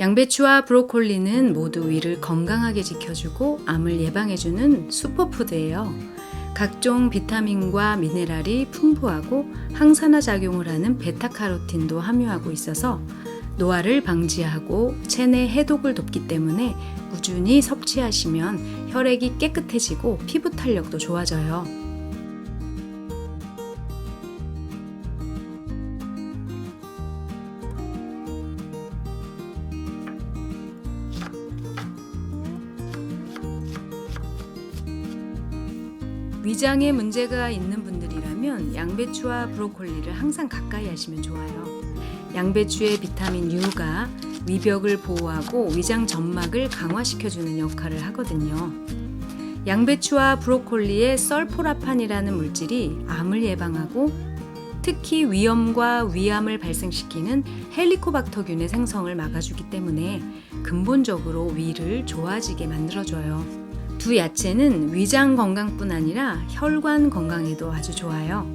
양배추와 브로콜리는 모두 위를 건강하게 지켜주고 암을 예방해주는 슈퍼푸드예요. 각종 비타민과 미네랄이 풍부하고 항산화 작용을 하는 베타카로틴도 함유하고 있어서 노화를 방지하고 체내 해독을 돕기 때문에 꾸준히 섭취하시면 혈액이 깨끗해지고 피부 탄력도 좋아져요. 위장에 문제가 있는 분들이라면 양배추와 브로콜리를 항상 가까이 하시면 좋아요. 양배추의 비타민 U가 위벽을 보호하고 위장 점막을 강화시켜주는 역할을 하거든요. 양배추와 브로콜리의 썰포라판이라는 물질이 암을 예방하고 특히 위염과 위암을 발생시키는 헬리코박터균의 생성을 막아주기 때문에 근본적으로 위를 좋아지게 만들어줘요. 두 야채는 위장 건강뿐 아니라 혈관 건강에도 아주 좋아요.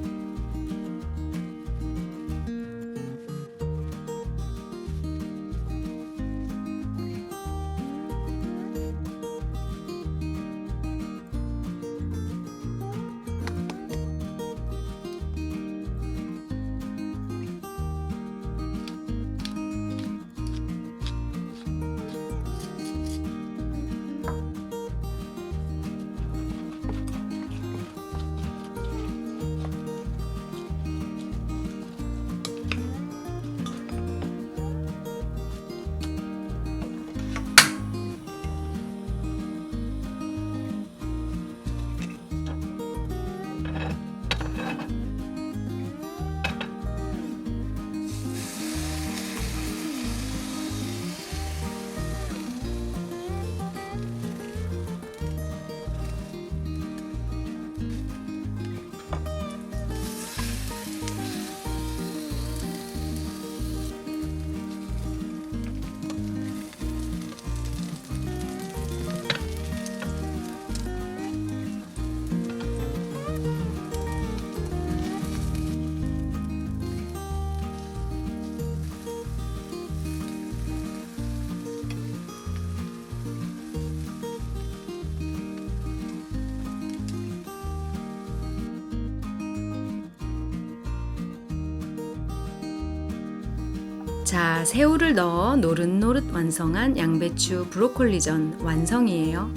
자, 새우를 넣어 노릇노릇 완성한 양배추 브로콜리전 완성이에요.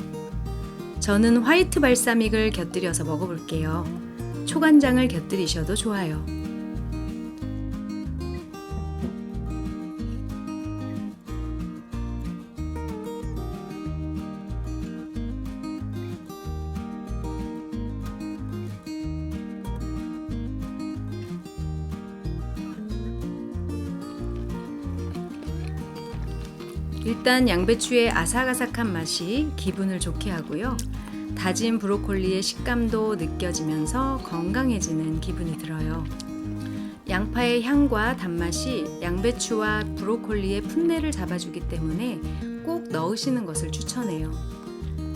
저는 화이트 발사믹을 곁들여서 먹어볼게요. 초간장을 곁들이셔도 좋아요. 일단 양배추의 아삭아삭한 맛이 기분을 좋게 하고요. 다진 브로콜리의 식감도 느껴지면서 건강해지는 기분이 들어요. 양파의 향과 단맛이 양배추와 브로콜리의 풋내를 잡아주기 때문에 꼭 넣으시는 것을 추천해요.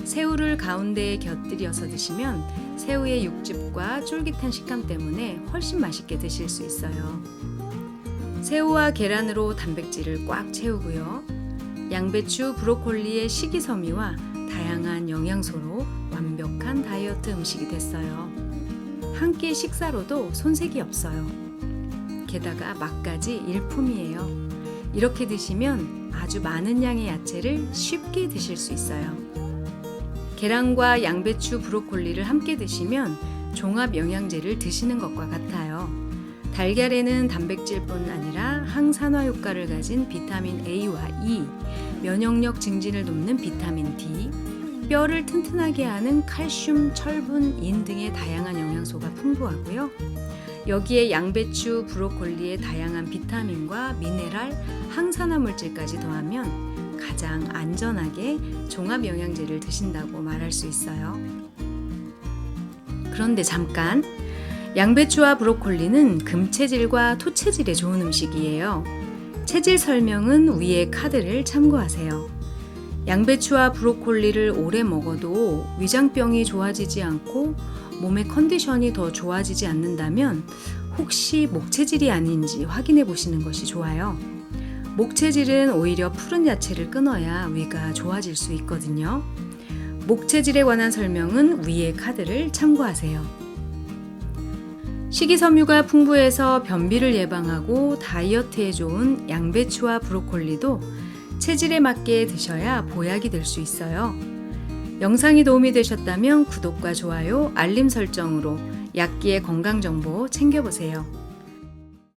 새우를 가운데에 곁들여서 드시면 새우의 육즙과 쫄깃한 식감 때문에 훨씬 맛있게 드실 수 있어요. 새우와 계란으로 단백질을 꽉 채우고요. 양배추, 브로콜리의 식이섬유와 다양한 영양소로 완벽한 다이어트 음식이 됐어요. 한 끼 식사로도 손색이 없어요. 게다가 맛까지 일품이에요. 이렇게 드시면 아주 많은 양의 야채를 쉽게 드실 수 있어요. 계란과 양배추, 브로콜리를 함께 드시면 종합 영양제를 드시는 것과 같아요. 달걀에는 단백질뿐 아니라 항산화 효과를 가진 비타민 A와 E, 면역력 증진을 돕는 비타민 D, 뼈를 튼튼하게 하는 칼슘, 철분, 인 등의 다양한 영양소가 풍부하고요. 여기에 양배추, 브로콜리의 다양한 비타민과 미네랄, 항산화 물질까지 더하면 가장 안전하게 종합 영양제를 드신다고 말할 수 있어요. 그런데 잠깐 양배추와 브로콜리는 금체질과 토체질에 좋은 음식이에요. 체질 설명은 위의 카드를 참고하세요. 양배추와 브로콜리를 오래 먹어도 위장병이 좋아지지 않고 몸의 컨디션이 더 좋아지지 않는다면 혹시 목체질이 아닌지 확인해 보시는 것이 좋아요. 목체질은 오히려 푸른 야채를 끊어야 위가 좋아질 수 있거든요. 목체질에 관한 설명은 위의 카드를 참고하세요. 식이섬유가 풍부해서 변비를 예방하고 다이어트에 좋은 양배추와 브로콜리도 체질에 맞게 드셔야 보약이 될 수 있어요. 영상이 도움이 되셨다면 구독과 좋아요, 알림 설정으로 약기의 건강 정보 챙겨보세요.